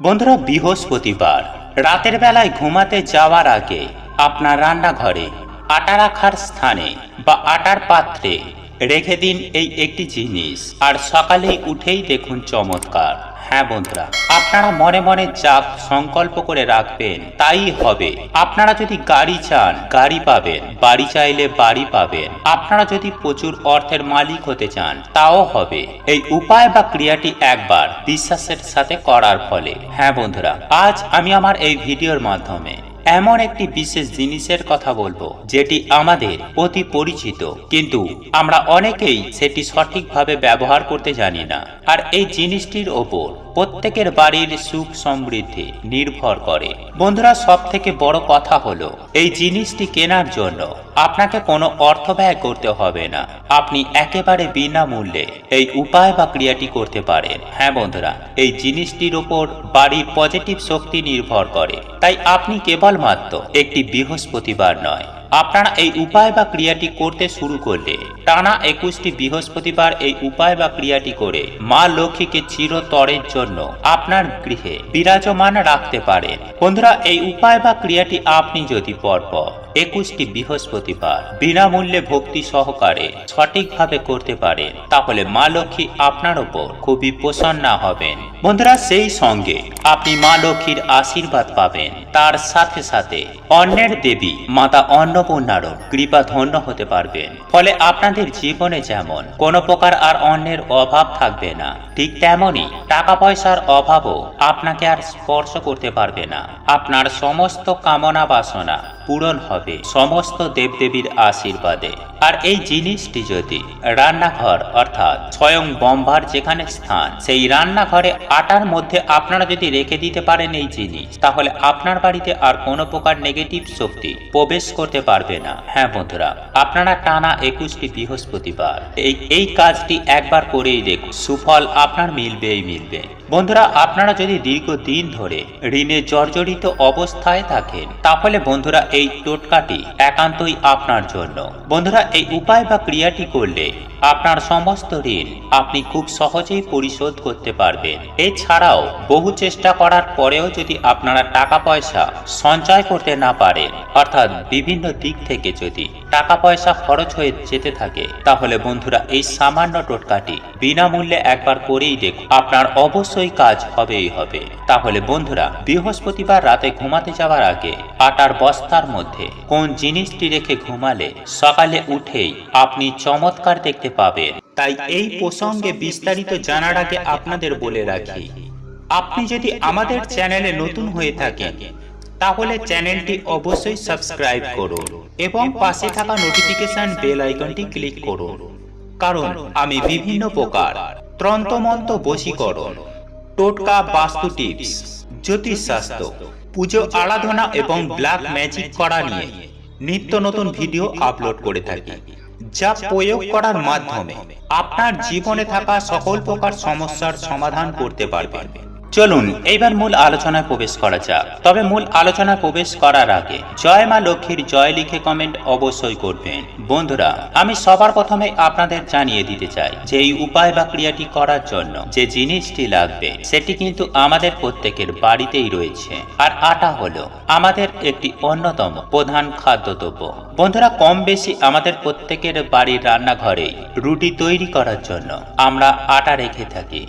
বন্ধুরা, বৃহস্পতিবার রাতের বেলায় ঘুমাতে যাওয়ার আগে আপনার রান্নাঘরে আটা রাখার স্থানে বা আটার পাত্রে রেখে দিন এই একটি জিনিস। আর সকালেই উঠেই দেখুন চমৎকার। হ্যাঁ বন্ধুরা, আপনারা মনে মনে যা সংকল্প করে রাখবেন তাই হবে। আপনারা যদি গাড়ি চান, গাড়ি পাবেন। বাড়ি চাইলে বাড়ি পাবেন। আপনারা যদি প্রচুর অর্থের মালিক হতে চান, তাও হবে। এই উপায় বা ক্রিয়াটি একবার বিশ্বাসের সাথে করার ফলে। হ্যাঁ বন্ধুরা, আজ আমি আমার এই ভিডিওর মাধ্যমে এমন একটি বিশেষ জিনিসের কথা বলব, যেটি আমাদের অতি পরিচিত। কিন্তু আমরা অনেকেই সেটি সঠিকভাবে ব্যবহার করতে জানি না। আর এই জিনিসটির ওপর প্রত্যেকের বাড়ির সুখ সমৃদ্ধি নির্ভর করে। বন্ধুরা সব থেকে বড় কথা হলো, এই জিনিসটি কেনার জন্য আপনাকে কোনো অর্থ ব্যয় করতে হবে না। আপনি একেবারে বিনামূল্যে এই উপায় বা ক্রিয়াটি করতে পারেন। হ্যাঁ বন্ধুরা, এই জিনিসটির ওপর বাড়ির পজিটিভ শক্তি নির্ভর করে। তাই আপনি কেবলমাত্র একটি বৃহস্পতিবার নয় আপনারা এই উপায় বা ক্রিয়াটি করতে শুরু করলে টানা একুশটি বৃহস্পতিবার এই উপায় বা ক্রিয়াটি করে মা লক্ষ্মীকে চিরতরের জন্য আপনার গৃহে বিরাজমান রাখতে পারেন। বন্ধুরা, এই উপায় বা ক্রিয়াটি আপনি যদি পরপর একুশটি বৃহস্পতিবার বিনামূল্যে ভক্তি সহকারে সঠিকভাবে করতে পারেন। তাহলে মা লক্ষ্মী আপনার ওপর খুবই প্রসন্ন হবেন। বন্ধুরা, সেই সঙ্গে আপনি মা লক্ষ্মীর আশীর্বাদ পাবেন। তার সাথে সাথে অন্যের দেবী মাতা অন্নপূর্ণারও কৃপা ধন্য হতে পারবেন। ফলে আপনাদের জীবনে যেমন কোনো প্রকার আর অন্যের অভাব থাকবে না, ঠিক তেমনই টাকা পয়সার অভাবও আপনাকে আর স্পর্শ করতে পারবে না। আপনার সমস্ত কামনা বাসনা পূরণ হবে সমস্ত দেবদেবীর আশীর্বাদে। আর এই জিনিসটি যদি রান্নাঘর অর্থাৎ স্বয়ং বম্বার যেখানে স্থান, সেই রান্নাঘরে আটার মধ্যে আপনারা যদি রেখে দিতে পারেন এই জিনিস, তাহলে আপনার বাড়িতে আর কোনো প্রকার নেগেটিভ শক্তি প্রবেশ করতে পারবে না। হ্যাঁ বন্ধুরা, আপনারা টানা একুশটি বৃহস্পতিবার, এই এই কাজটি একবার করেই দেখুন, সুফল আপনার মিলবেই মিলবে। বন্ধুরা, আপনারা যদি দীর্ঘদিন ধরে ঋণে জর্জরিত অবস্থায় থাকেন, তাহলে বন্ধুরা এই টোটকাটি একান্তই আপনার জন্য। বন্ধুরা, এই উপায় বা ক্রিয়াটি করলে আপনার সমস্ত ঋণ আপনি খুব সহজেই পরিশোধ করতে পারবেন। এছাড়াও বহু চেষ্টা করার পরেও যদি আপনারা টাকা পয়সা সঞ্চয় করতে না পারেন, অর্থাৎ বিভিন্ন দিক থেকে যদি টাকা পয়সা খরচ হয়ে যেতে থাকে, তাহলে বন্ধুরা, এই সামান্য টোটকাটি বিনামূল্যে একবার করেই দেখুন, আপনার অবশ্যই কাজ হবেই হবে। তাহলে বন্ধুরা, বৃহস্পতিবার রাতে ঘুমাতে যাওয়ার আগে আটার বস্তার মধ্যে। কোন জিনিসটি রেখে ঘুমালে সকালে উঠেই আপনি চমৎকার দেখতে পাবেন। তাই এই প্রসঙ্গে বিস্তারিত জানার আগে আপনাদের বলে রাখি, আপনি যদি আমাদের চ্যানেলে নতুন হয়ে থাকেন, তাহলে চ্যানেলটি অবশ্যই সাবস্ক্রাইব করুন এবং পাশে থাকা নোটিফিকেশন বেল আইকনটি ক্লিক করুন, কারণ আমি বিভিন্ন প্রকার ত্রন্তমন্ত বশীকরণ, টোটকা বাস্তু টিপস, জ্যোতিষশাস্ত্র পুজো আরাধনা এবং ব্ল্যাক ম্যাজিক করা নিয়ে নিত্য নতুন ভিডিও আপলোড করে থাকি যা প্রয়োগ করার মাধ্যমে আপনার জীবনে থাকা সকল প্রকার সমস্যার সমাধান করতে পারবেন। চলুন, এইবার মূল আলোচনায় প্রবেশ করা যাক। তবে মূল আলোচনায় প্রবেশ করার আগে, জয় মা লক্ষ্মীর জয় লিখে কমেন্ট অবশ্যই করবেন। বন্ধুরা, আমি সবার প্রথমে আপনাদের জানিয়ে দিতে চাই যে এই উপায় বা ক্রিয়াটি করার জন্য যে জিনিসটি লাগবে, সেটি কিন্তু আমাদের প্রত্যেকের বাড়িতেই রয়েছে। আর আটা হলো আমাদের একটি অন্যতম প্রধান খাদ্যদ্রব্য। বন্ধুরা কম বেশি আমাদের প্রত্যেকের বাড়ির রান্নাঘরেই রুটি তৈরি করার জন্য আমরা আটা রেখে থাকি।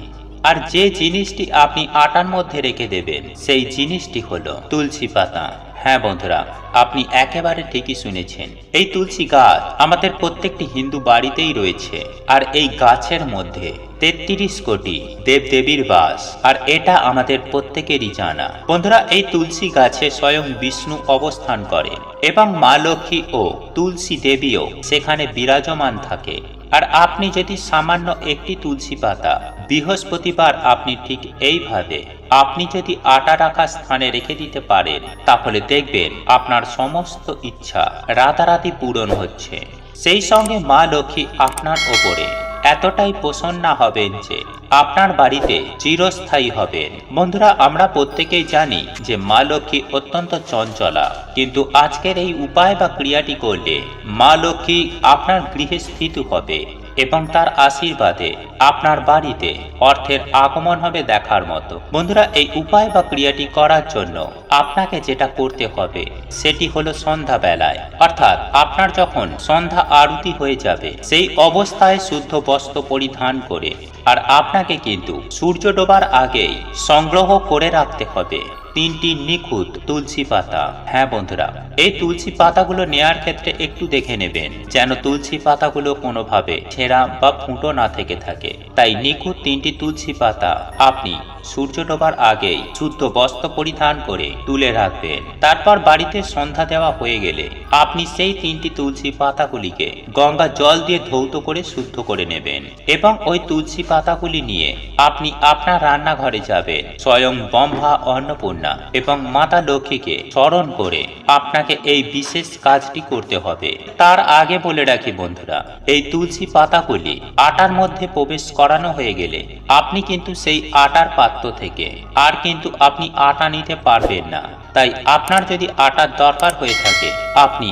আর যে জিনিসটি আপনি আটার মধ্যে রেখে দেবেন, সেই জিনিসটি হলো তুলসী পাতা। হ্যাঁ বন্ধুরা, আপনি একেবারে ঠিকই শুনেছেন। এই তুলসী গাছ আমাদের প্রত্যেকটি হিন্দু বাড়িতেই রয়েছে, আর এই গাছের মধ্যে তেত্রিশ কোটি দেবদেবীর বাস, আর এটা আমাদের প্রত্যেকেরই জানা। বন্ধুরা, এই তুলসী গাছে স্বয়ং বিষ্ণু অবস্থান করেন এবং মা লক্ষ্মী ও তুলসী দেবীও সেখানে বিরাজমান থাকে। আর আপনি যদি সামান্য একটি তুলসী পাতা বৃহস্পতিবার আপনি ঠিক এইভাবে, আপনি যদি আটা রাখা স্থানে রেখে দিতে পারেন, তাহলে দেখবেন আপনার সমস্ত ইচ্ছা রাতারাতি পূরণ হচ্ছে। সেই সঙ্গে মা লক্ষ্মী আপনার ওপরে। এতটাই প্রসন্ন হবেন যে আপনার বাড়িতে চিরস্থায়ী হবেন। বন্ধুরা, আমরা প্রত্যেকেই জানি যে মা লক্ষ্মী অত্যন্ত চঞ্চলা। কিন্তু আজকের এই উপায় বা ক্রিয়াটি করলে মা লক্ষ্মী আপনার গৃহে স্থিত হবে এবং তার আশীর্বাদে আপনার বাড়িতে অর্থের আগমন হবে দেখার মতো। বন্ধুরা, এই উপায় বা ক্রিয়াটি করার জন্য আপনাকে যেটা করতে হবে, সেটি হলো সন্ধ্যা বেলায় অর্থাৎ, আপনার যখন সন্ধ্যা আরতি হয়ে যাবে, সেই অবস্থায় শুদ্ধ বস্ত্র পরিধান করে, আর আপনাকে কিন্তু সূর্য ডোবার আগেই সংগ্রহ করে রাখতে হবে। তিনটি নিখুঁত তুলসী পাতা। হ্যাঁ বন্ধুরা, এই তুলসী পাতাগুলো নেয়ার ক্ষেত্রে একটু দেখে নেবেন, যেন তুলসী পাতাগুলো কোনোভাবে ছেঁড়া বা ফুটো না থেকে থাকে। তাই নিখুঁত তিনটি তুলসী পাতা আপনি সূর্য ডোবার আগেই শুদ্ধ বস্ত্র পরিধান করে তুলে রাখবেন। তারপর বাড়িতে সন্ধ্যা দেওয়া হয়ে গেলে আপনি সেই তিনটি তুলসী পাতাগুলিকে গঙ্গা জল দিয়ে ধৌত করে শুদ্ধ করে নেবেন এবং ওই তুলসী পাতাগুলি নিয়ে আপনি আপনার রান্নাঘরে যাবেন। স্বয়ং ব্রহ্মা, অন্নপূর্ণা এবং মাতা লক্ষ্মীকে স্মরণ করে আপনাকে এই বিশেষ কাজটি করতে হবে। তার আগে বলে রাখি বন্ধুরা, এই তুলসী পাতাগুলি আটার মধ্যে প্রবেশ করানো হয়ে গেলে আপনি কিন্তু সেই আটার পাত্র থেকে আর কিন্তু আপনি আটা নিতে পারবেন না। তাই আপনার যদি আটার দরকার হয়ে থাকে, আপনি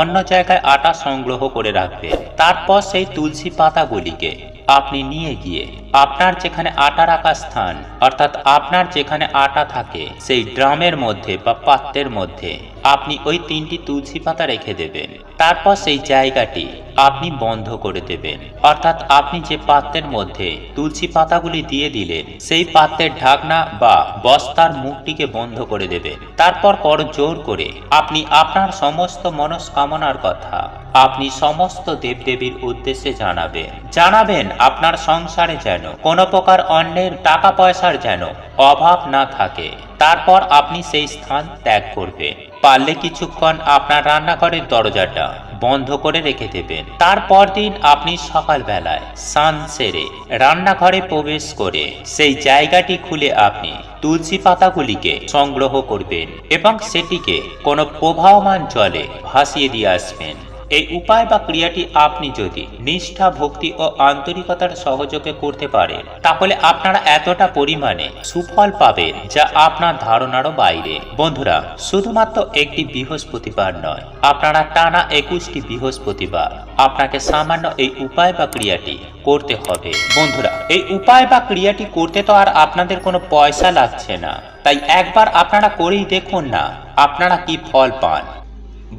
অন্য জায়গায় আটা সংগ্রহ করে রাখবেন। তারপর সেই তুলসী পাতাগুলিকে আপনি নিয়ে গিয়ে আপনার যেখানে আটা রাখা স্থান, অর্থাৎ আপনার যেখানে আটা থাকে, সেই ড্রামের মধ্যে বা পাত্রের মধ্যে আপনি ওই তিনটি তুলসী পাতা রেখে দেবেন। তারপর সেই জায়গাটি আপনি বন্ধ করে দেবেন। অর্থাৎ আপনি যে পাত্রের মধ্যে তুলসী পাতাগুলি দিয়ে দিলেন, সেই পাত্রের ঢাকনা বা বস্তার মুখটিকে বন্ধ করে দেবেন। তারপর কর জোর করে আপনি আপনার সমস্ত মনস্কামনার কথা আপনি সমস্ত দেবদেবীর উদ্দেশ্যে জানাবেন। জানাবেন আপনার সংসারে যেন কোনো প্রকার অন্যের টাকা পয়সার যেন অভাব না থাকে। তারপর আপনি সেই স্থান ত্যাগ করবেন। পারলে কিছুক্ষণ আপনার রান্নাঘরের দরজাটা বন্ধ করে রেখে দেবেন। তারপর দিন আপনি সকালবেলায় সান সেরে রান্নাঘরে প্রবেশ করে সেই জায়গাটি খুলে আপনি তুলসী পাতাগুলিকে সংগ্রহ করবেন এবং সেটিকে কোনো প্রবাহমান জলে ভাসিয়ে দিয়ে আসবেন। এই উপায় বা ক্রিয়াটি আপনি যদি নিষ্ঠা, ভক্তি ও আন্তরিকতার সহযোগে করতে পারেন, তাহলে আপনারা এতটা পরিমাণে সুফল পাবেন যা আপনার ধারণারও বাইরে। বন্ধুরা, শুধুমাত্র একটি বৃহস্পতিবার নয়, আপনারা টানা একুশটি বৃহস্পতিবার আপনাকে সামান্য এই উপায় বা ক্রিয়াটি করতে হবে। বন্ধুরা, এই উপায় বা ক্রিয়াটি করতে তো আর আপনাদের কোনো পয়সা লাগছে না, তাই একবার আপনারা করেই দেখুন না আপনারা কি ফল পান।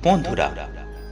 বন্ধুরা